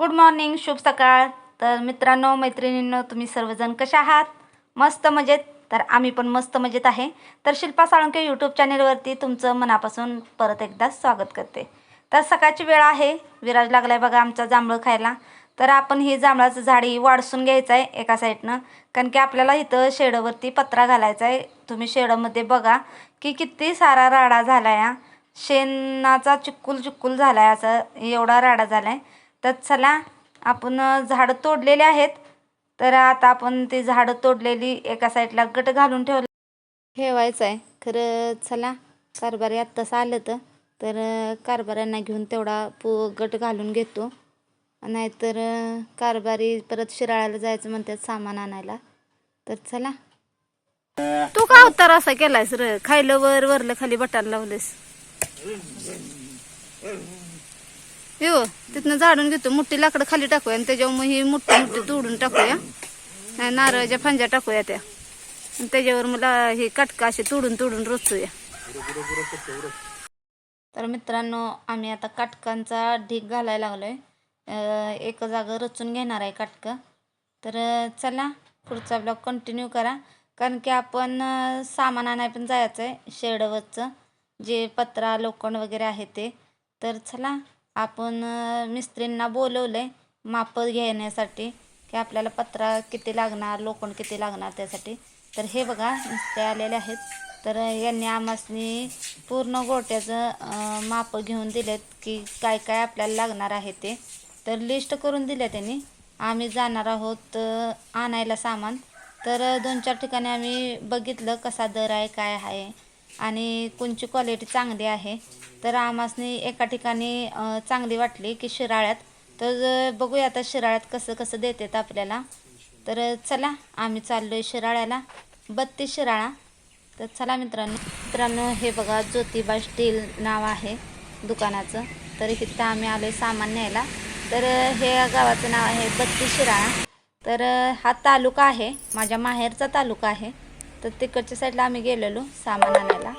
Good morning शुभ सकाळ. तर मित्रांनो मैत्रिणींनो तुम्ही सर्वजण कशा आहात? मस्त मजेत. तर आम्ही पण मस्त मजेत आहे. तर शिल्पा साळुंके यूट्यूब चॅनेलवरती तुमचं मनापासून परत एकदा स्वागत करते. तर सकाळची वेळ आहे. विराज लागला आहे बघा आमचा जांभळं खायला. तर आपण ही जांभळाचं झाडी वाढसून घ्यायचं आहे एका साईडनं. कारण की आपल्याला इथं शेडवरती पत्रा घालायचा आहे तुम्ही शेडमध्ये बघा की किती सारा राडा झाला आहे शेणाचा चिक्कुल चिक्कुल झाला आहे असं एवढा राडा झाला आहे तर चला आपण झाडं तोडलेले आहेत. तर आता आपण ती झाडं तोडलेली एका साईडला गट घालून ठेवलं. ठेवायचं आहे खरं चला कारभारी आत्ताच आलं तर. तर कारभाऱ्यांना घेऊन तेवढा पू गट घालून घेतो. नाहीतर कारभारी परत शिराळ्याला जायचं म्हणतात सामान आणायला. तर चला. तू का अवतार असा केलायस र? खायलं वर वरलं खाली बटाण लावलेस हो तिथनं झाडून घेतो. मोठी लाकडं खाली टाकूया आणि त्याच्यावर मग ही मोठी मोठी तोडून टाकूया. नारळाच्या फांज्या टाकूया त्या. आणि त्याच्यावर मला हे कटका असे तोडून तोडून रोचूया. तर मित्रांनो आम्ही आता काटकांचा ढीक घालायला लागलोय. एक जागा रचून घेणार आहे काटकं. तर चला पुढचा ब्लॉग कंटिन्यू करा. कारण की आपण सामान आणाय पण जायचं आहे शेडवरचं. जे पत्रा लोखंड वगैरे आहे ते. तर चला आपण मिस्त्रींना बोलवलं आहे माप घेण्यासाठी की आपल्याला पत्रा किती लागणार लोखंड किती लागणार त्यासाठी. तर हे बघा मिस्त्री आलेले आहेत. तर यांनी आमासनी पूर्ण गोट्याचं माप घेऊन दिलेत की काय काय आपल्याला लागणार आहे ते. तर लिस्ट करून दिल्या त्यांनी. आम्ही जाणार आहोत आणायला सामान. तर दोन चार ठिकाणी आम्ही बघितलं कसा दर आहे काय आहे. आणि कोणची क्वालिटी चांगली आहे. तर आमासनी एका ठिकाणी चांगली वाटली की शिराळ्यात. तर बघूया आता शिराळ्यात कसं कसं देतात आपल्याला. तर चला आम्ही चाललो आहे शिराळ्याला. बत्तीस शिराळा. तर चला मित्रांनो मित्रांनो हे बघा ज्योतिबा स्टील नाव आहे दुकानाचं. तर इथं आम्ही आलो आहे सामान न्यायला. तर हे गावाचं नाव आहे बत्तीस शिराळा. तर हा तालुका आहे माझ्या माहेरचा तालुका आहे. तर तिकडच्या साईडला आम्ही गेलेलो सामान आणायला.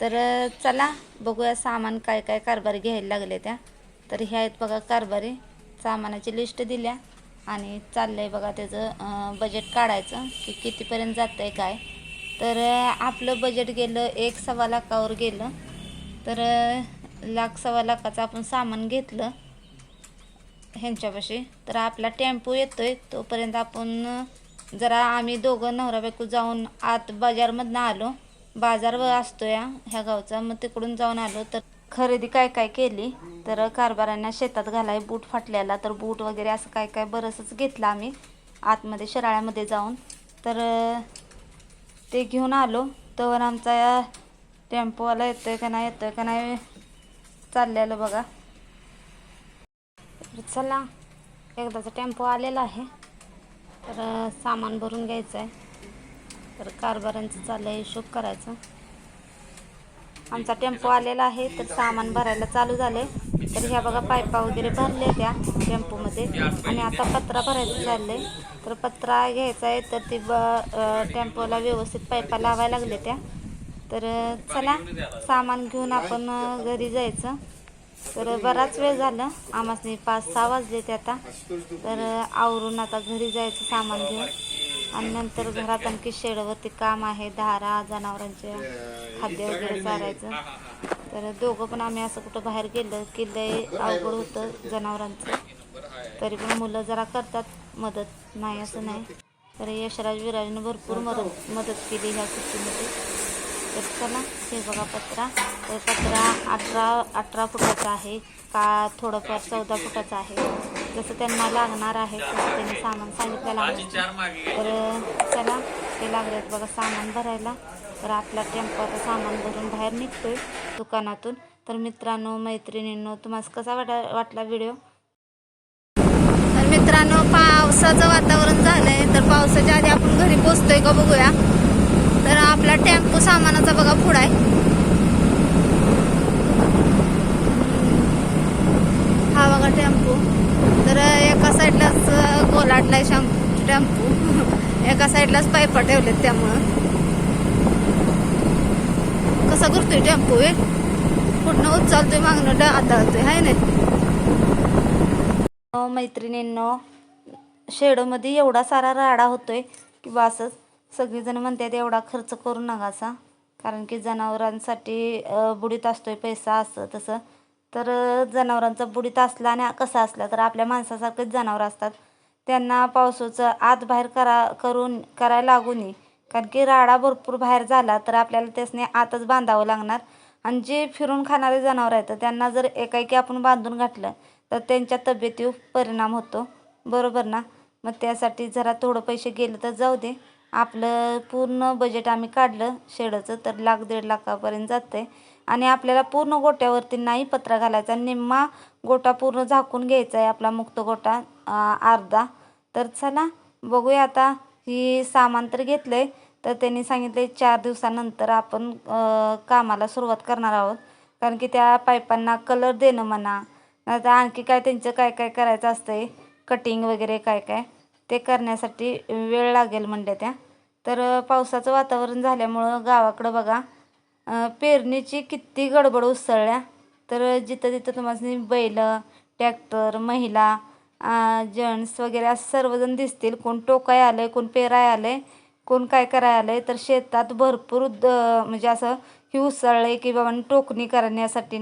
तर चला बघूया सामान काय काय कारभारी घ्यायला लागले त्या. तर ह्या आहेत बघा कारभारी. सामानाची लिस्ट दिल्या आणि चाललं आहे बघा त्याचं बजेट काढायचं की कितीपर्यंत जातं आहे काय. तर आपलं बजेट गेलं एक सव्वा लाखावर गेलं. तर लाख सव्वा लाखाचं आपण सामान घेतलं ह्यांच्यापाशी. तर आपला टेम्पो येतो आहे तोपर्यंत आपण जरा आम्ही दोघं नवरा बायको जाऊन आत बाजारमधनं आलो. बाजार व असतो या ह्या गावचा. मग तिकडून जाऊन आलो. तर खरेदी काय काय केली? तर कारभारांना शेतात घालाय बूट फाटल्याला तर बूट वगैरे असं काय काय बरंचच घेतलं आम्ही. आतमध्ये शराळ्यामध्ये जाऊन. तर ते घेऊन आलो. तर आमचा टेम्पोवाला येतोय का नाही येतोय का नाही चाललेलं बघा. चला एकदाचा टेम्पो आलेला आहे. तर सामान भरून घ्यायचं आहे तर कारभारांचं चाललं आहे हिशोब करायचं. आमचा टेम्पो आलेला आहे तर सामान भरायला चालू झाले तर ह्या बघा पायपा वगैरे भरले त्या टेम्पोमध्ये. आणि आता पत्रा भरायचं चालले तर पत्रा घ्यायचा आहे तर ती ब टेम्पोला व्यवस्थित पायपा लावायला लागले त्या. तर चला सामान घेऊन आपण घरी जायचं. तर बराच वेळ झालं. आम्हाला पाच सहा वाजले ते आता. तर आवरून आता घरी जायचं सामान घेऊन. आणि नंतर घरात आणखी शेडवरती काम आहे. धारा जनावरांचे खाद्य वगैरे चारायचं. तर दोघं पण आम्ही असं कुठं बाहेर गेलं की लय अवघड होतं जनावरांचं. तरी पण मुलं जरा करतात मदत. नाही असं नाही. तर यशराज विराजनं भरपूर मदत मदत केली ह्या सुट्टीमध्ये चला हे बघा पत्रा. तर पत्रा अठरा अठरा फुटाचा आहे. का थोडंफार चौदा फुटाचं आहे. जसं त्यांना लागणार आहे तसं त्यांनी सामान सांगितलेलं आहे तर चला ते लागलेत बघा सामान भरायला. तर आपला टेम्पो आता सामान भरून बाहेर निघतोय दुकानातून. तर मित्रांनो मैत्रिणींनो तुम्हाला कसा वाटा वाटला व्हिडिओ? तर मित्रांनो पावसाचं वातावरण झालंय. तर पावसाच्या आधी आपण घरी पोचतोय का बघूया. तर आपला टेम्पो सामानाचा बघा पुढा आहे हा बघा टेम्पो तर एका साईडलाच गोलाटलाय शाम टेम्पो एका साईडलाच पायपा ठेवलेत त्यामुळं. कसा करतोय टेम्पो हे? कुठनं उचलतोय मागणं आदळतोय हाय नाही? मैत्रिणींनो शेडमध्ये एवढा सारा राडा होतोय की असंच सगळीजण म्हणतात एवढा खर्च करू नका असा कारण की जनावरांसाठी बुडीत असतोय पैसा असं तसं. तर जनावरांचा बुडीत असला आणि कसा असला तर आपल्या माणसासारखेच जनावर असतात. त्यांना पावसाचं आत बाहेर करा करून करायला लागू नये. कारण की राडा भरपूर बाहेर झाला तर आपल्याला त्यासने आतच बांधावं लागणार. आणि जे फिरून खाणारे जनावर आहेत त्यांना जर एकाएकी आपण बांधून घातलं तर त्यांच्या तब्येतीवर परिणाम होतो. बरोबर ना? मग त्यासाठी जरा थोडं पैसे गेले तर जाऊ दे. आपलं पूर्ण बजेट आम्ही काढलं शेडचं तर लाख दीड लाखापर्यंत जातं आहे आणि आपल्याला पूर्ण गोट्यावरती नाही पत्रा घालायचा. निम्मा गोटा पूर्ण झाकून घ्यायचा आहे आपला मुक्त गोटा. अर्धा. तर चला बघूया आता ही सामान तर घेतलं आहे तर त्यांनी सांगितलं चार दिवसानंतर आपण कामाला सुरुवात करणार आहोत. कारण की त्या पाईपांना कलर देणं म्हणा नाहीतर आणखी काय त्यांचं काय काय करायचं असतं आहे कटिंग वगैरे काय काय ते करण्यासाठी वेळ लागेल म्हणल्या त्या. तर पावसाचं वातावरण झाल्यामुळं गावाकडं बघा पेरणीची किती गडबड उसळल्या. तर जिथं तिथं तुम्हाला बैल ट्रॅक्टर महिला जेंट्स वगैरे असं सर्वजण दिसतील. कोण टोकाय आलं आहे कोण पेराय आलं आहे कोण काय कराय आलं आहे तर शेतात भरपूर द म्हणजे असं ही उसळलं आहे की बाबा टोकणी करण्यासाठी